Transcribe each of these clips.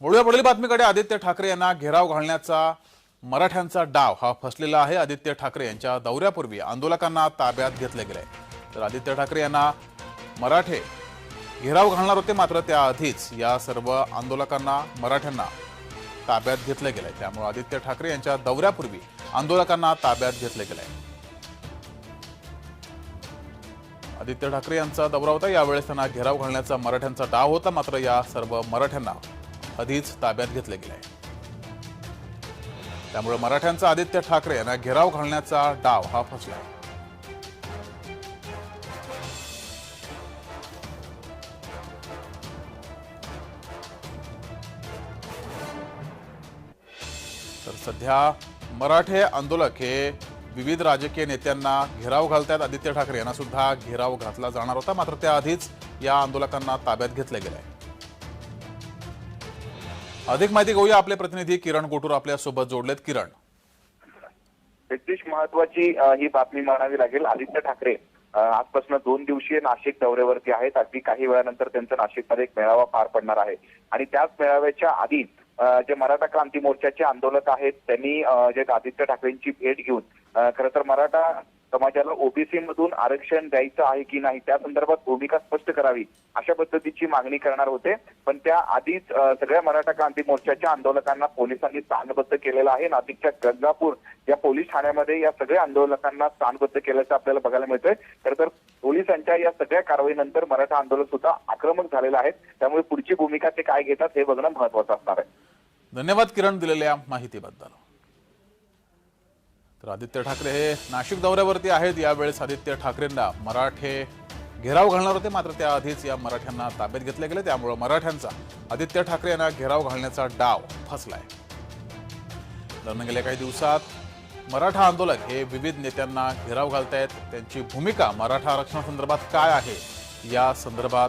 वळूया पुढील बातमीकडे आदित्य ठाकरे यांना घेराव घालण्याचा मराठ्यांचा डाव हा फसलेला आहे. आदित्य ठाकरे यांच्या दौऱ्यापूर्वी आंदोलकांना ताब्यात घेतले गेले. तर आदित्य ठाकरे यांना मराठे घेराव घालणार होते मात्र त्याआधीच या सर्व आंदोलकांना मराठ्यांना ताब्यात घेतले गेले. त्यामुळे आदित्य ठाकरे यांच्या दौऱ्यापूर्वी आंदोलकांना ताब्यात घेतले गेले. आदित्य ठाकरे यांचा दौरा होता. यावेळेस त्यांना घेराव घालण्याचा मराठ्यांचा डाव होता. मात्र या सर्व मराठ्यांना आधीच ताब्यात घेतले गेले. त्यामुळे मराठ्यांचा आदित्य ठाकरे यांना घेराव घालण्याचा डाव हा फसला तर सध्या मराठे आंदोलक हे विविध राजकीय नेत्यांना घेराव घालतात आदित्य ठाकरे यांना सुद्धा घेराव घातला जाणार होता. मात्र त्याआधीच या आंदोलकांना ताब्यात घेतले गेले अधिक माहिती घेऊया आपले प्रतिनिधी किरण कोटूर आपल्यासोबत जोडलेत. किरण. विशेष महत्वाची ही बातमी म्हणावी लागेल. आदित्य ठाकरे आजपासून दोन दिवसीय नाशिक दौऱ्यावरती आहेत. अगदी काही वेळानंतर त्यांचा नाशिकमध्ये एक मेळावा पार पडणार आहे. आणि त्याच मेळाव्याच्या आधी जे मराठा क्रांती मोर्चाचे आंदोलक आहेत त्यांनी जे आदित्य ठाकरेंची भेट घेऊन खरं तर मराठा समाजाला ओबीसी मधून आरक्षण द्यायचं आहे की नाही त्या संदर्भात भूमिका स्पष्ट करावी अशा पद्धतीची मागणी करणार होते. पण त्या आधीच सगळ्या मराठा क्रांती मोर्चाच्या आंदोलकांना पोलिसांनी स्थानबद्ध केलेलं आहे. नाशिकच्या गंगापूर या पोलीस ठाण्यामध्ये या सगळ्या आंदोलकांना स्थानबद्ध केल्याचं आपल्याला बघायला मिळतंय. तर पोलिसांच्या या सगळ्या कारवाईनंतर मराठा आंदोलक सुद्धा आक्रमक झालेलं आहे. त्यामुळे पुढची भूमिका ते काय घेतात हे बघणं महत्वाचं असणार आहे. धन्यवाद किरण दिलेल्या माहितीबद्दल. तर आदित्य ठाकरे हे नाशिक दौऱ्यावरती आहेत. यावेळेस आदित्य ठाकरेंना मराठे घेराव घालणार होते. मात्र त्याआधीच या मराठ्यांना ताब्यात घेतले गेले. त्यामुळं मराठ्यांचा आदित्य ठाकरे यांना घेराव घालण्याचा डाव फसलाय. दरम्यान गेल्या काही दिवसात मराठा आंदोलक हे विविध नेत्यांना घेराव घालतायत. त्यांची भूमिका मराठा आरक्षणासंदर्भात काय आहे? या संदर्भात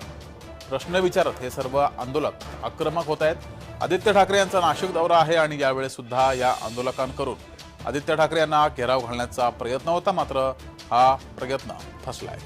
प्रश्न विचारत हे सर्व आंदोलक आक्रमक होत आहेत आदित्य ठाकरे यांचा नाशिक दौरा आहे आणि यावेळेस सुद्धा या आंदोलकांकडून आदित्य ठाकरे यांना घेराव घालण्याचा प्रयत्न होता मात्र हा प्रयत्न फसलाय.